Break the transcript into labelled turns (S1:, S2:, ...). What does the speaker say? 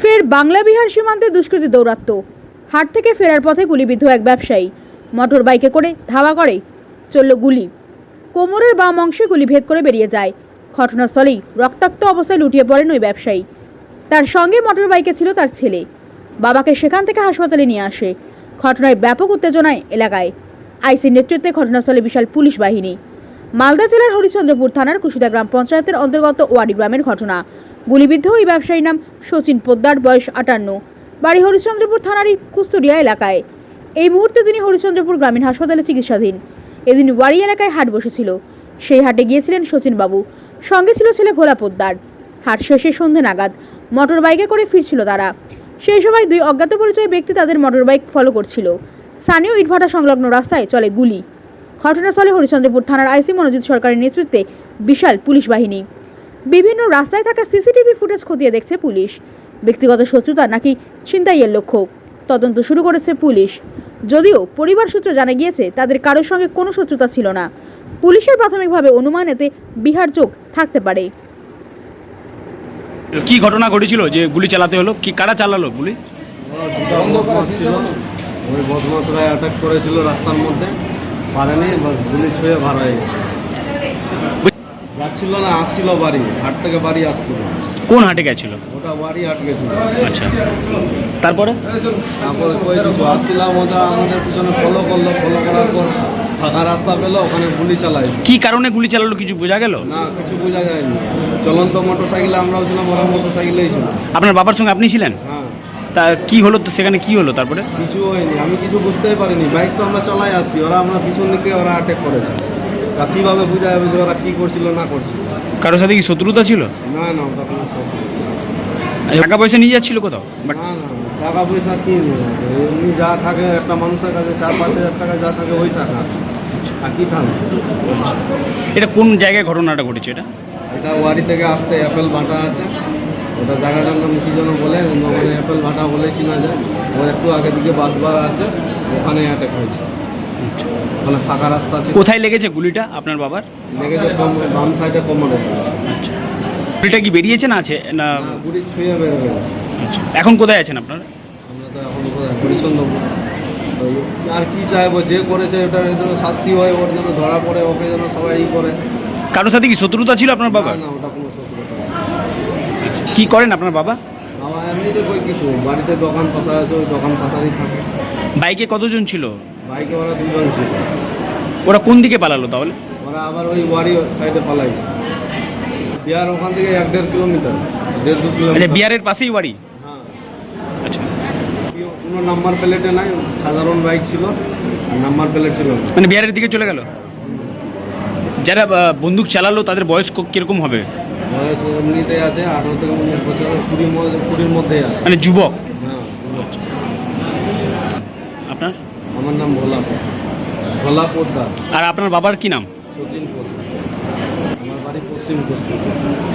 S1: ফের বাংলা বিহার সীমান্তে দুষ্কৃতী দৌরাত্ম। হাট থেকে ফেরার পথে গুলিবিদ্ধ এক ব্যবসায়ী। মোটর বাইকে করে ধাওয়া করে, চলল গুলি। কোমরের বাম অংশে গুলি ভেদ করে বেরিয়ে যায়। ঘটনাস্থলেই রক্তাক্ত অবস্থায় লুটিয়ে পড়েন ওই ব্যবসায়ী। তার সঙ্গে মোটর বাইকে ছিল তার ছেলে। বাবাকে সেখান থেকে হাসপাতালে নিয়ে আসে। ঘটনায় ব্যাপক উত্তেজনায় এলাকায়। আইসির নেতৃত্বে ঘটনাস্থলে বিশাল পুলিশ বাহিনী। মালদা জেলার হরিচন্দ্রপুর থানার কুশিদা গ্রাম পঞ্চায়েতের অন্তর্গত ওয়ারি গ্রামের ঘটনা। গুলিবিদ্ধ ওই ব্যবসায়ীর নাম শচীন পোদ্দার, বয়স আটান্ন। বাড়ি হরিচন্দ্রপুর থানারই কুস্তুরিয়া এলাকায়। এই মুহূর্তে তিনি হরিচন্দ্রপুর গ্রামীণ হাসপাতালে চিকিৎসাধীন। এদিন ওয়ারি এলাকায় হাট বসেছিল। সেই হাটে গিয়েছিলেন শচীন বাবু সঙ্গে ছিল ছেলে ভোলা পোদ্দার। হাট শেষে সন্ধে নাগাদ মোটর বাইকে করে ফিরছিল তারা। সেই সময় দুই অজ্ঞাত পরিচয় ব্যক্তি তাদের মোটর বাইক ফলো করছিল। স্থানীয় ইটভাটা সংলগ্ন রাস্তায় চলে গুলি। ঘটনাস্থলে হরিচন্দ্রপুর থানার আইসি মনোজিৎ সরকারের নেতৃত্বে বিশাল পুলিশ বাহিনী। বিভিন্ন রাস্তায় থাকা সিসিটিভি ফুটেজ খতিয়ে দেখছে পুলিশ। ব্যক্তিগত শত্রুতা নাকি ছিনতাইয়ের লক্ষ্য? তদন্ত শুরু করেছে পুলিশ। যদিও পরিবার সূত্র জানা গিয়েছে তাদের কারোর সঙ্গে কোনো শত্রুতা ছিল না। পুলিশের প্রাথমিকভাবে অনুমান এতে বিহার চোখ থাকতে পারে।
S2: কি ঘটনা ঘটেছিল যে গুলি চালাতে হলো? কি কারা চালালো গুলি?
S3: ওই বদমাসরা অ্যাটাক করেছিল রাস্তার মধ্যে। পারেনি বাস গুলি ছুঁয়ে ভাড়া হয়ে গেছে। যাচ্ছিল না আসছিল বাড়ি হাট থেকে বাড়ি আসছিল।
S2: কোন হাটে গেছিল?
S3: ওটা বাড়ি হাট গেছিল।
S2: আচ্ছা। তারপরে?
S3: তারপরে কই কিছু আসছিলাম ওটা আমাদের পিছনে ফলো করল ফলো করার পর ফাঁকা রাস্তা পেল ওখানে গুলি চালাই
S2: কি কারণে গুলি চালালো কিছু বোঝা গেল?
S3: না কিছু বোঝা যায়নি। চলন্ত মোটর সাইকেলে আমরাও ছিলাম ওরা মোটর সাইকেলেই ছিল।
S2: আপনার বাবার সঙ্গে আপনি ছিলেন?
S3: হ্যাঁ।
S2: তা কি হলো তো সেখানে কি হলো তারপরে?
S3: কিছু হয়নি আমি কিছু বুঝতেই পারিনি। বাইক তো আমরা চালাই আসছি ওরা আমরা পিছন দিকে ওরা অ্যাটাক করেছে। তা কীভাবে বোঝা যাবে যে ওরা কী করছিল না করছিল?
S2: কারোর সাথে কি শত্রুতা ছিল?
S3: না না ওটা কোনো শত্রু
S2: টাকা পয়সা নিয়ে যাচ্ছিল কোথাও? বাট
S3: না না টাকা পয়সা কি এমনি যা থাকে একটা মানুষের কাছে চার পাঁচ হাজার টাকা যা থাকে ওই টাকা। আর কি থাকবে
S2: এটা কোন জায়গায় ঘটনাটা ঘটেছে এটা?
S3: এটা ওয়ারি থেকে আসতে অ্যাপেল ভাটা আছে। ওটা জায়গাটার নাম কী যেন বলে? মানে অ্যাপেল ভাটা বলেছি না যায়। ওর একটু আগে দিকে বাস ভাড়া আছে ওখানে অ্যাটাক হয়েছে। ওখানে ফাঁকা রাস্তা আছে
S2: কোথায় লেগেছে গুলিটা আপনার বাবার?
S3: লেগেছে বাম সাইডে কোমরে
S2: গুলিটা কি বেরিয়েছে না আছে? না?
S3: গুলি ছুঁয়ে বের গেছে
S2: এখন কোথায় আছেন আপনারা?
S3: আমরা তো এখন কোথায়? হরিচন্দ্রপুর আর কি চাইব যে করেছে ওটার যেন শাস্তি হয় ওর যেন ধরা পড়ে ওকে যেন সবাই করে।
S2: কারোর সাথে কি শত্রুতা ছিল আপনার বাবার?
S3: না, না ওটা কোনো শত্রুতা না।
S2: কি করেন আপনার বাবা?
S3: বাবা এমনিতে কই কিছু। বাড়িতে দোকান পাশা আছে ওই দোকান পাশারই থাকে।
S2: বাইকে কতজন ছিল?
S3: বাইকে ওরা দুজন ছিল।
S2: ওরা কোন দিকে পালালো তাহলে?
S3: ওরা আবার ওই ওয়ারি সাইডে পালাইছে। বিহার ওখান থেকে এক দেড় কিলোমিটার। দেড় দু
S2: আচ্ছা
S3: কিলোমিটার
S2: বিহারের পাশেই বাড়ি
S3: হ্যাঁ।
S2: আচ্ছা।
S3: কোনো নাম্বার প্লেটে নাই সাধারণ বাইক ছিল নাম্বার প্লেট ছিল না।
S2: মানে বিহারের দিকে চলে গেল? যারা আহ, বন্দুক চালালো তাদের বয়স ক- কীরকম হবে?
S3: বয়স এমনিতেই আছে আঠারো থেকে উনিশ বছর কুড়ির মধ্যে কুড়ির মধ্যেই আছে।
S2: মানে যুবক?
S3: হ্যাঁ
S2: আপনার?
S3: আমার নাম ভোলা ভোলা পোদ্দার
S2: আর আপনার বাবার কি নাম?
S3: সচিন পোদ্দার আমার বাড়ি পশ্চিম কোচবিহার।